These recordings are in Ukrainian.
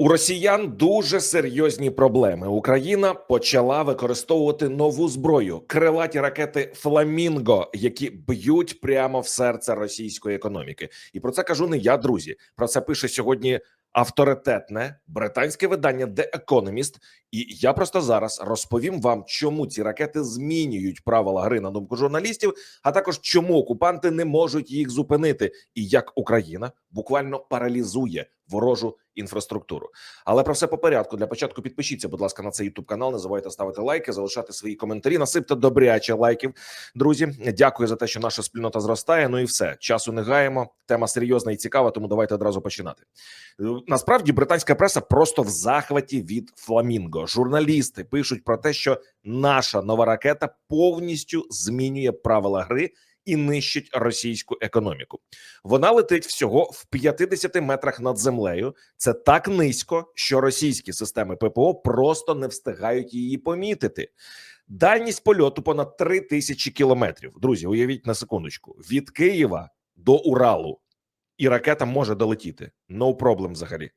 У росіян дуже серйозні проблеми. Україна почала використовувати нову зброю крилаті ракети Фламінго, які б'ють прямо в серце російської економіки. І про це кажу не я, друзі. Про це пише сьогодні авторитетне британське видання The Economist. І я просто зараз розповім вам, чому ці ракети змінюють правила гри на думку журналістів, а також чому окупанти не можуть їх зупинити, і як Україна буквально паралізує ворожу інфраструктуру. Але про все по порядку. Для початку підпишіться, будь ласка, на цей youtube канал. Не забувайте ставити лайки, залишати свої коментарі. Насипте добряче лайків. Друзі, дякую за те, що наша спільнота зростає. Ну і все часу не гаємо. Тема серйозна і цікава, тому давайте одразу починати. Насправді британська преса просто в захваті від фламінго. Журналісти пишуть про те, що наша нова ракета повністю змінює правила гри. І нищить російську економіку. Вона летить всього в 50 метрах над землею. Це так низько, що російські системи ППО просто не встигають її помітити. Дальність польоту понад 3 тисячі кілометрів. Друзі, уявіть на секундочку: від Києва до Уралу, і ракета може долетіти. No problem взагалі.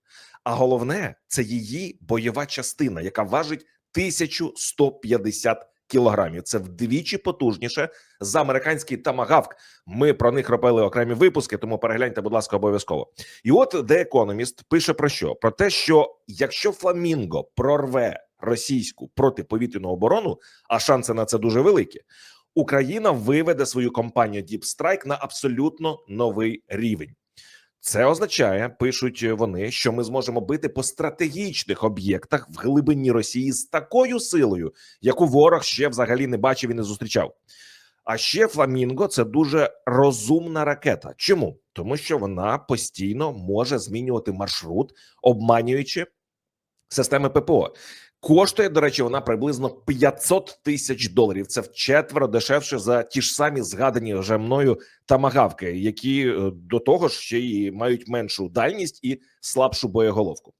А головне, це її бойова частина, яка важить 1150 кілограмів. Це вдвічі потужніше за американський тамагавк. Ми про них робили окремі випуски, тому перегляньте, будь ласка, обов'язково. І от The Economist пише про що? Про те, що якщо Фламінго прорве російську протиповітряну оборону, а шанси на це дуже великі. Україна виведе свою компанію Deep Strike на абсолютно новий рівень. Це означає, пишуть вони, що ми зможемо бити по стратегічних об'єктах в глибині Росії з такою силою, яку ворог ще взагалі не бачив і не зустрічав. А ще Фламінго це дуже розумна ракета. Чому? Тому що вона постійно може змінювати маршрут, обманюючи системи ППО. Коштує, до речі, вона приблизно 500 тисяч доларів. Це вчетверо дешевше за ті ж самі згадані вже мною тамагавки, які е, до того ж ще й мають меншу дальність і слабшу боєголовку.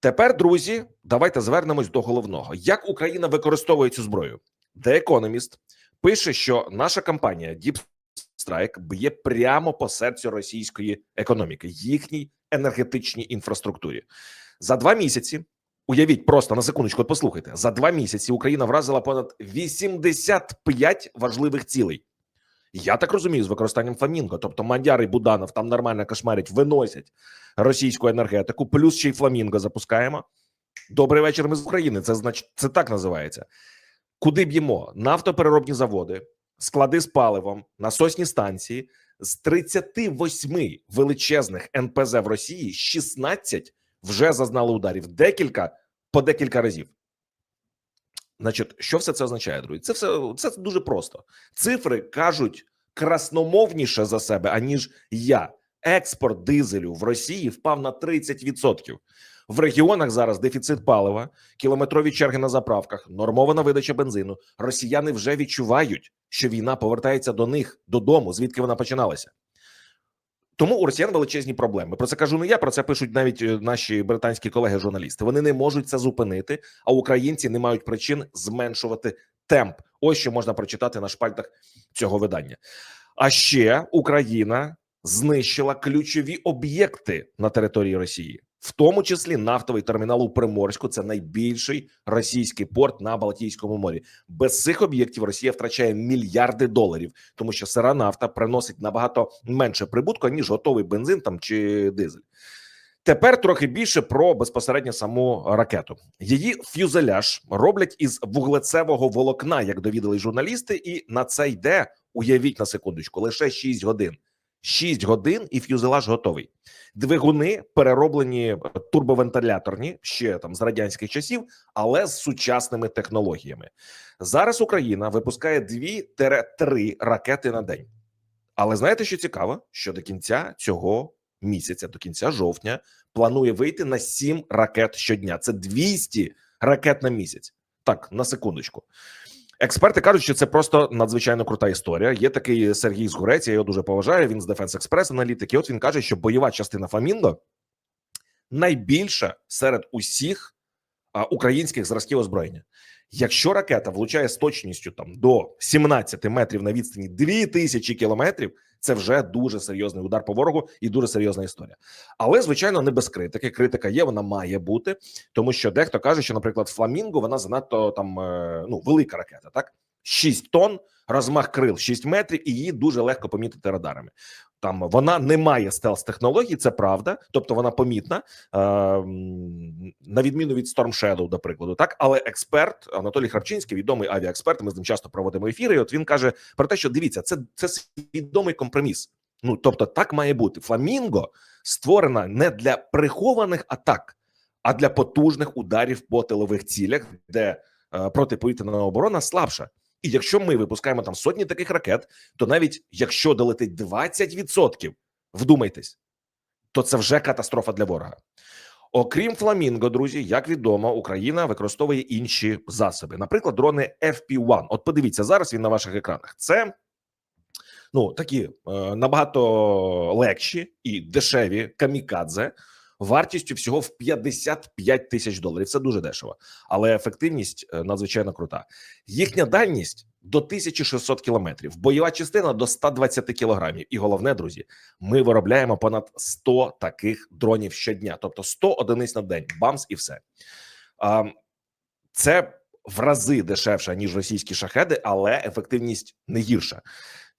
Тепер, друзі, давайте звернемось до головного: як Україна використовує цю зброю? The Economist пише, що наша компанія Deep Strike б'є прямо по серцю російської економіки, їхній енергетичній інфраструктурі за два місяці. Уявіть просто на секундочку, послухайте за два місяці. Україна вразила понад 85 важливих цілей. Я так розумію, з використанням фламінго. Тобто Мандяр і Буданов там нормально кошмарять, виносять російську енергетику, плюс ще й фламінго запускаємо. Добрий вечір. Ми з України. Це значить, це так називається. Куди б'ємо? Нафтопереробні заводи, склади з паливом, насосні станції з 38 величезних НПЗ в Росії 16 вже зазнали ударів декілька по декілька разів. Значить, що все це означає, друзі? Це все це дуже просто. Цифри кажуть красномовніше за себе, аніж я. Експорт дизелю в Росії впав на 30%. В регіонах зараз дефіцит палива, кілометрові черги на заправках, нормована видача бензину. Росіяни вже відчувають, що війна повертається до них додому, звідки вона починалася. Тому у росіян величезні проблеми. Про це кажу не я. Про це пишуть навіть е, наші британські колеги-журналісти. Вони не можуть це зупинити, а українці не мають причин зменшувати темп. Ось що можна прочитати на шпальтах цього видання. А ще Україна знищила ключові об'єкти на території Росії, в тому числі нафтовий термінал у Приморську. Це найбільший російський порт на Балтійському морі. Без цих об'єктів Росія втрачає мільярди доларів, тому що сира нафта приносить набагато менше прибутку ніж готовий бензин там чи дизель. Тепер трохи більше про безпосередньо саму ракету. Її фюзеляж роблять із вуглецевого волокна, як довідали журналісти, і на це йде. Уявіть на секундочку, лише 6 годин. 6 годин і фюзелаж готовий. Двигуни перероблені турбовентиляторні ще там з радянських часів, але з сучасними технологіями. Зараз Україна випускає 2-3 ракети на день. Але знаєте, що цікаво? Що до кінця цього місяця, до кінця жовтня, планує вийти на 7 ракет щодня. Це 200 ракет на місяць. Так, на секундочку. Експерти кажуть, що це просто надзвичайно крута історія. Є такий Сергій Згурець, я його дуже поважаю. Він з Defense Express аналітик. І От він каже, що бойова частина Фамінго найбільша серед усіх а, українських зразків озброєння. Якщо ракета влучає з точністю там до 17 метрів на відстані 2000 кілометрів, Це вже дуже серйозний удар по ворогу і дуже серйозна історія. Але звичайно, не без критики. Критика є, вона має бути, тому що дехто каже, що, наприклад, фламінго вона занадто там е, ну велика ракета, так 6 тонн, розмах крил 6 метрів, і її дуже легко помітити радарами. Там вона не має стелс технологій, це правда, тобто вона помітна, е, на відміну від Storm Shadow, до прикладу, так але експерт Анатолій Харчинський, відомий авіаексперт. Ми з ним часто проводимо ефіри. І от він каже про те, що дивіться, це, це свідомий компроміс. Ну тобто, так має бути. Фламінго створена не для прихованих атак, а для потужних ударів по тилових цілях, де е, протиповітряна оборона слабша. І якщо ми випускаємо там сотні таких ракет, то навіть якщо долетить 20%, вдумайтесь, то це вже катастрофа для ворога. Окрім фламінго, друзі, як відомо, Україна використовує інші засоби, наприклад, дрони FP1. От подивіться зараз він на ваших екранах. Це ну такі е, набагато легші і дешеві камікадзе вартістю всього в 55 тисяч доларів. Це дуже дешево, але ефективність е, надзвичайно крута. Їхня дальність до 1600 кілометрів, бойова частина до 120 кілограмів. І головне, друзі, ми виробляємо понад 100 таких дронів щодня, тобто 100 одиниць на день, бамс і все. Це в рази дешевше ніж російські шахеди, але ефективність не гірша.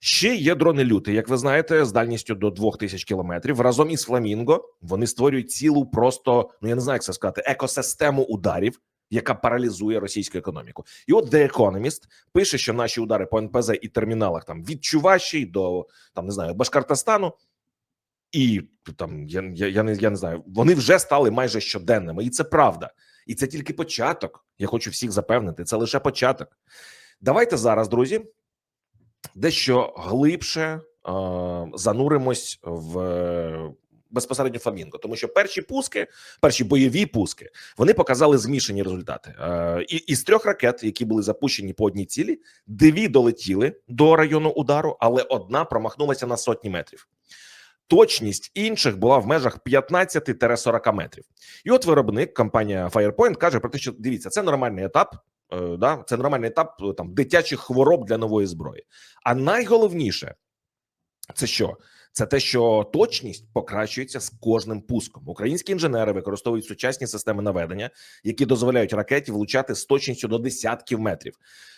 Ще є дрони люти, як ви знаєте, з дальністю до 2000 кілометрів. Разом із Фламінго вони створюють цілу, просто ну я не знаю, як це сказати, екосистему ударів, яка паралізує російську економіку. І от The Economist пише, що наші удари по НПЗ і терміналах там від Чувашії до там не знаю Башкортостану, і там я, я, я не я не знаю, вони вже стали майже щоденними, і це правда. І це тільки початок. Я хочу всіх запевнити. Це лише початок. Давайте зараз, друзі, дещо глибше зануримось в е, безпосередньо фламінго, тому що перші пуски, перші бойові пуски, вони показали змішані результати. Е, і із трьох ракет, які були запущені по одній цілі, дві долетіли до району удару, але одна промахнулася на сотні метрів. Точність інших була в межах 15-40 метрів. І от виробник, компанія Firepoint, каже про те, що дивіться, це нормальний етап. Е, Да, це нормальний етап е, там дитячих хвороб для нової зброї. А найголовніше це що? Це те, що точність покращується з кожним пуском. Українські інженери використовують сучасні системи наведення, які дозволяють ракеті влучати з точністю до десятків метрів.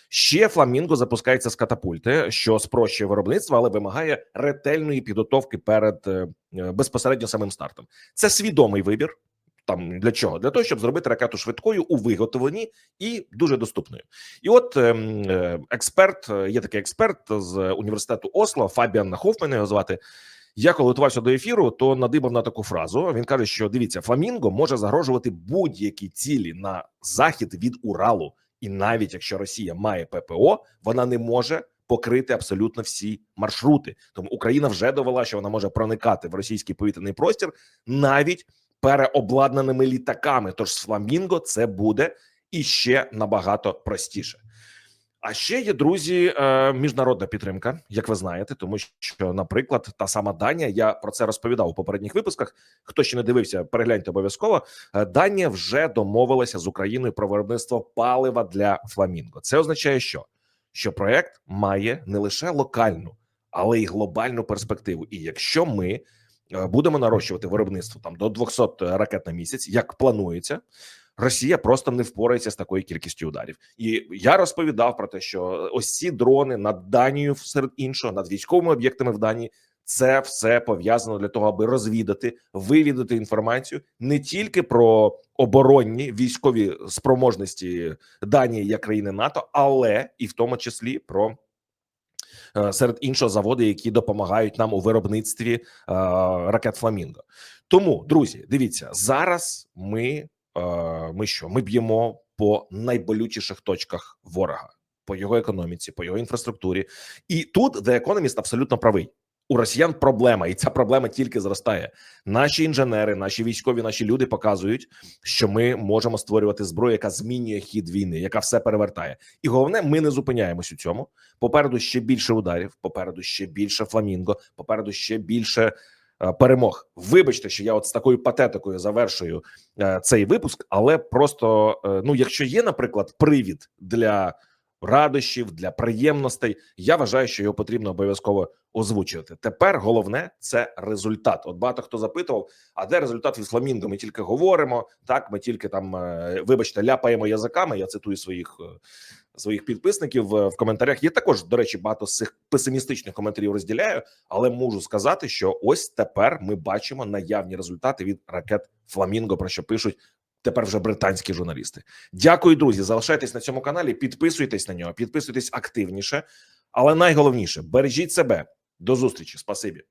Ще фламінго запускається з катапульти, що спрощує виробництво, але вимагає ретельної підготовки перед е, безпосередньо самим стартом. Це свідомий вибір. Там для чого? Для того, щоб зробити ракету швидкою у виготовленні і дуже доступною. І от ем, е, експерт, е, є такий експерт з університету Осло, Фабіан Хофман його звати. Я коли готувався до ефіру, то надибав на таку фразу. Він каже, що дивіться, фламінго може загрожувати будь-які цілі на захід від Уралу, і навіть якщо Росія має ППО, вона не може покрити абсолютно всі маршрути. Тому Україна вже довела, що вона може проникати в російський повітряний простір навіть переобладнаними літаками. Тож з фламінго це буде іще набагато простіше. А ще є друзі, е, міжнародна підтримка, як ви знаєте, тому що, наприклад, та сама Данія, я про це розповідав у попередніх випусках. Хто ще не дивився, перегляньте обов'язково. Е, Данія вже домовилася з Україною про виробництво палива для фламінго. Це означає, що що проект має не лише локальну, але й глобальну перспективу. І якщо ми будемо нарощувати виробництво там до 200 ракет на місяць, як планується. Росія просто не впорається з такою кількістю ударів, і я розповідав про те, що ось ці дрони над Данією, серед іншого, над військовими об'єктами в Данії, це все пов'язано для того, аби розвідати, вивідати інформацію не тільки про оборонні військові спроможності Данії як країни НАТО, але і в тому числі про е, серед іншого заводи, які допомагають нам у виробництві е, ракет Фламінго. Тому, друзі, дивіться зараз. Ми Е, ми що? Ми б'ємо по найболючіших точках ворога, по його економіці, по його інфраструктурі. І тут The Economist абсолютно правий. У росіян проблема, і ця проблема тільки зростає. Наші інженери, наші військові, наші люди показують, що ми можемо створювати зброю, яка змінює хід війни, яка все перевертає. І головне, ми не зупиняємось у цьому. Попереду ще більше ударів, попереду ще більше фламінго, попереду ще більше Е, перемог. Вибачте, що я от з такою патетикою завершую е, цей випуск, але просто е, ну, якщо є, наприклад, привід для радощів, для приємностей. Я вважаю, що його потрібно обов'язково озвучувати. Тепер головне це результат. От багато хто запитував: а де результат від Фламінго? Ми тільки говоримо. Так, ми тільки там, е, вибачте, ляпаємо язиками. Я цитую своїх. е, Своїх підписників е, в коментарях я також до речі багато з цих песимістичних коментарів розділяю, але можу сказати, що ось тепер ми бачимо наявні результати від ракет Фламінго, про що пишуть тепер вже британські журналісти. Дякую, друзі. Залишайтесь на цьому каналі, підписуйтесь на нього, підписуйтесь активніше. Але найголовніше бережіть себе. До зустрічі. Спасибі.